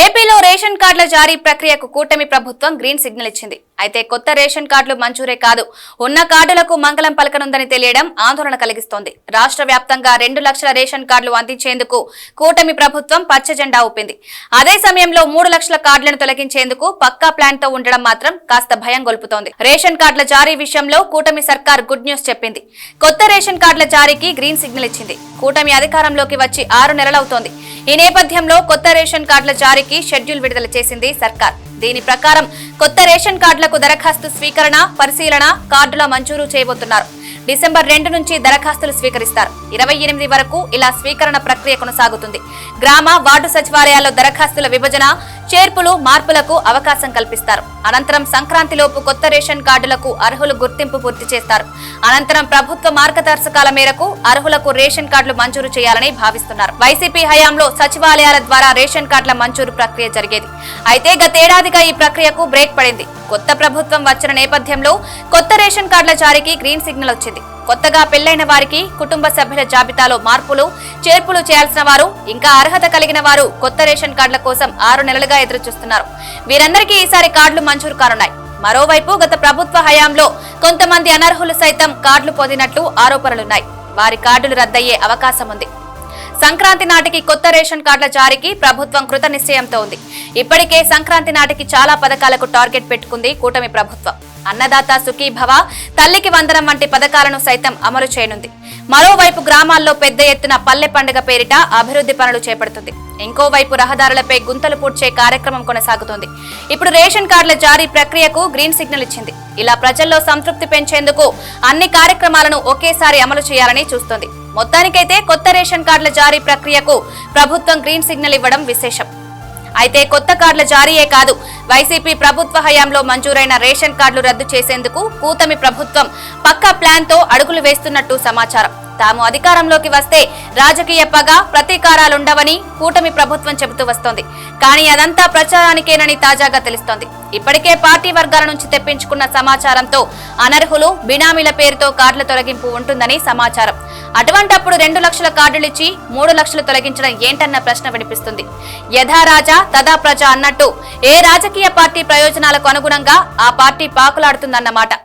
ఏపీలో రేషన్ కార్డుల జారీ ప్రక్రియకు కూటమి ప్రభుత్వం గ్రీన్ సిగ్నల్ ఇచ్చింది. అయితే కొత్త రేషన్ కార్డులు మంజూరే కాదు. ఉన్న కార్డులకు మంగళం పలకనుందని తెలియడం ఆందోళన కలిగిస్తోంది. రాష్ట్ర వ్యాప్తంగా రెండు లక్షల రేషన్ కార్డులు అందించేందుకు కూటమి ప్రభుత్వం పచ్చ జెండా ఊపింది. అదే సమయంలో మూడు లక్షల కార్డులను తొలగించేందుకు పక్కా ప్లాన్తో ఉండడం మాత్రం కాస్త భయం గొలుపుతోంది. రేషన్ కార్డుల జారీ విషయంలో కూటమి సర్కార్ గుడ్ న్యూస్ చెప్పింది. కొత్త రేషన్ కార్డుల జారీకి గ్రీన్ సిగ్నల్ ఇచ్చింది. కూటమి అధికారంలోకి వచ్చి ఆరు నెలలవుతోంది. ఈ నేపథ్యంలో కొత్త రేషన్ కార్డుల జారీ వారికి షెడ్యూల్ విడుదల చేసింది సర్కార్. దీని ప్రకారం కొత్త రేషన్ కార్డులకు దరఖాస్తు స్వీకరణ పరిశీలన కార్డుల మంజూరు చేయబోతున్నారు. డిసెంబర్ రెండు నుంచి దరఖాస్తులు స్వీకరిస్తారు. ఇరవై ఎనిమిది వరకు ఇలా స్వీకరణ ప్రక్రియ కొనసాగుతుంది. గ్రామ వార్డు సచివాలయాల్లో దరఖాస్తుల విభజన చేర్పులు మార్పులకు అవకాశం కల్పిస్తారు. అనంతరం సంక్రాంతిలోపు కొత్త రేషన్ కార్డులకు అర్హులు గుర్తింపు పూర్తి చేస్తారు. అనంతరం ప్రభుత్వ మార్గదర్శకాల మేరకు అర్హులకు రేషన్ కార్డులు మంజూరు చేయాలని భావిస్తున్నారు. వైసీపీ హయాంలో సచివాలయాల ద్వారా రేషన్ కార్డుల మంజూరు ప్రక్రియ జరిగేది. అయితే గతేడాదిగా ఈ ప్రక్రియకు బ్రేక్ పడింది. కొత్త ప్రభుత్వం వచ్చిన నేపథ్యంలో కొత్త రేషన్ కార్డుల జారీకి గ్రీన్ సిగ్నల్ వచ్చింది. కొత్తగా పెళ్ళైన వారికి కుటుంబ సభ్యుల జాబితాలో మార్పులు చేర్పులు చేయాల్సిన వారు ఇంకా అర్హత కలిగిన వారు కొత్త రేషన్ కార్డుల కోసం ఆరు నెలలుగా ఎదురుచూస్తున్నారు. వీరందరికీ ఈసారి కార్డులు మంజూరు కానున్నాయి. మరోవైపు గత ప్రభుత్వ హయాంలో కొంతమంది అనర్హులు సైతం కార్డులు పొందినట్లు ఆరోపణలున్నాయి. వారి కార్డులు రద్దయ్యే అవకాశం ఉంది సంక్రాంతి నాటికి కొత్త రేషన్ కార్డుల జారీకి ప్రభుత్వం కృత నిశ్చయంతో ఉంది. ఇప్పటికే సంక్రాంతి నాటికి చాలా పథకాలకు టార్గెట్ పెట్టుకుంది కూటమి ప్రభుత్వం. అన్నదాత సుఖీభవ తల్లికి వందనం వంటి పథకాలను సైతం అమలు చేయనుంది. మరోవైపు గ్రామాల్లో పెద్ద ఎత్తున పల్లె పండుగ పేరిట అభివృద్ధి పనులు చేపడుతుంది. ఇంకోవైపు రహదారులపై గుంతలు పూడ్చే కార్యక్రమం కొనసాగుతోంది. ఇప్పుడు రేషన్ కార్డుల జారీ ప్రక్రియకు గ్రీన్ సిగ్నల్ ఇచ్చింది. ఇలా ప్రజల్లో సంతృప్తి పెంచేందుకు అన్ని కార్యక్రమాలను ఒకేసారి అమలు చేయాలని చూస్తోంది. మొత్తానికైతే కొత్త రేషన్ కార్డుల జారీ ప్రక్రియకు ప్రభుత్వం గ్రీన్ సిగ్నల్ ఇవ్వడం విశేషం. అయితే కొత్త కార్డుల జారీయే కాదు వైసీపీ ప్రభుత్వ హయాంలో మంజూరైన రేషన్ కార్డులు రద్దు చేసేందుకు కూతమి ప్రభుత్వం పక్కా ప్లాన్తో అడుగులు వేస్తున్నట్టు సమాచారం. తాము అధికారంలోకి వస్తే రాజకీయ పగ ప్రతీకారాలుండవని కూటమి ప్రభుత్వం చెబుతూ వస్తోంది. కానీ అదంతా ప్రచారానికేనని తాజాగా తెలుస్తోంది. ఇప్పటికే పార్టీ వర్గాల నుంచి తెప్పించుకున్న సమాచారంతో అనర్హులు బినామీల పేరుతో కార్డుల తొలగింపు ఉంటుందని సమాచారం. అటువంటప్పుడు రెండు లక్షల కార్డులిచ్చి మూడు లక్షలు తొలగించడం ఏంటన్న ప్రశ్న వినిపిస్తుంది. యథా రాజా తదా ప్రజ అన్నట్టు ఏ రాజకీయ పార్టీ ప్రయోజనాలకు అనుగుణంగా ఆ పార్టీ పాకులాడుతుందన్నమాట